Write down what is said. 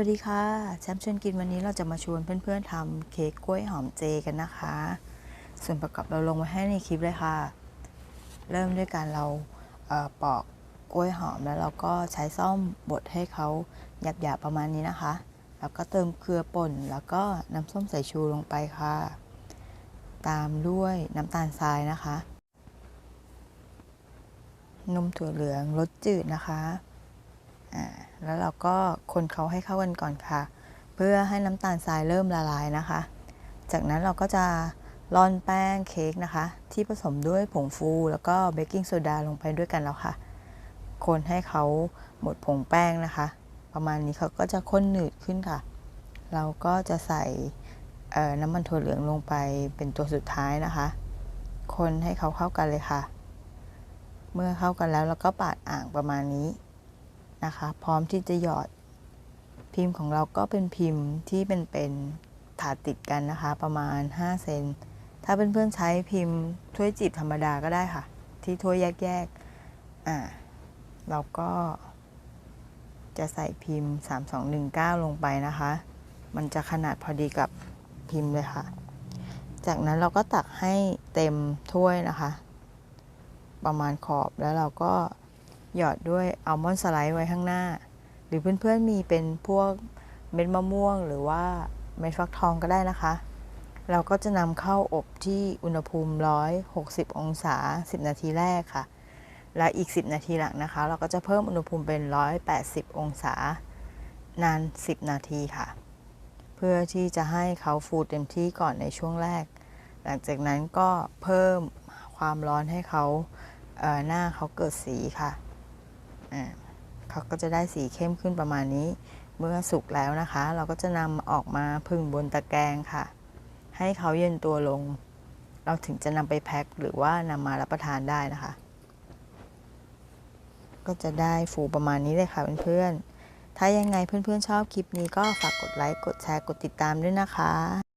วัสดีค่ะแชมป์ชวนกินวันนี้เราจะมาชวนเพื่อนๆทำเค้กกล้วยหอมเจกันนะคะ ส่วนประกอบเราลงไว้ให้ในคลิปเลยค่ะ เริ่มด้วยการเราเปอกกล้วยหอมแล้วเราก็ใช้ซ่อมบดให้เขาหยาบๆประมาณนี้นะคะ แล้วก็เติมเกลือป่นแล้วก็น้ำส้มสายชูลงไปค่ะ ตามด้วยน้ำตาลทรายนะคะ นมถั่วเหลืองรสจืดนะคะ แล้วเราก็คนเขาให้เข้ากันก่อนค่ะ เพื่อให้น้ำตาลทรายเริ่มละลายนะคะ จากนั้นเราก็จะร่อนแป้งเค้กนะคะ ที่ผสมด้วยผงฟูแล้วก็เบกกิ้งโซดาลงไปด้วยกันแล้วค่ะ คนให้เขาหมดผงแป้งนะคะ ประมาณนี้เขาก็จะข้นหนืดขึ้นค่ะ เราก็จะใส่น้ำมันถั่วเหลืองลงไปเป็นตัวสุดท้ายนะคะ คนให้เขาเข้ากันเลยค่ะ เมื่อเข้ากันแล้วเราก็ปาดอ่างประมาณนี้ นะคะ พร้อมที่จะหยอดพิมพ์ของเราก็เป็นพิมพ์ที่เป็นเป็นถาดติดกันนะคะ ประมาณ 5 เซน ถ้าเพื่อนๆใช้พิมพ์ถ้วยจีบธรรมดาก็ได้ค่ะ ที่ถ้วยแยกๆอ่าเราก็จะใส่พิมพ์ 3219 ลงไปนะคะ มันจะขนาดพอดีกับพิมพ์เลยค่ะ จากนั้นเราก็ตักให้เต็มถ้วยนะคะ ประมาณขอบแล้วเราก็ หยอดด้วยอัลมอนด์สไลด์ไว้ข้างหน้า หรือเพื่อนๆมีเป็นพวกเม็ดมะม่วง หรือว่าเม็ดฟักทองก็ได้นะคะ เราก็จะนำเข้าอบที่อุณหภูมิ 160 องศา 10 นาทีแรกค่ะ และอีก 10 นาทีหลังนะคะ เราก็จะเพิ่มอุณหภูมิเป็น 180 องศานาน 10 นาทีค่ะ เพื่อที่จะให้เขาฟูเต็มที่ก่อนในช่วงแรก หลังจากนั้นก็เพิ่มความร้อนให้เขาเอ่อหน้าเขาเกิดสีค่ะ เขาก็จะได้สีเข้มขึ้นประมาณนี้ เมื่อสุกแล้วนะคะ เราก็จะนำออกมาพึ่งบนตะแกรงค่ะ ให้เขาเย็นตัวลง เราถึงจะนำไปแพ็คหรือว่านำมารับประทานได้นะคะ ก็จะได้ฟูประมาณนี้เลยค่ะเพื่อนๆถ้ายังไงเพื่อนๆชอบคลิปนี้ก็ฝากกดไลค์ กดแชร์ กดติดตามด้วยนะคะ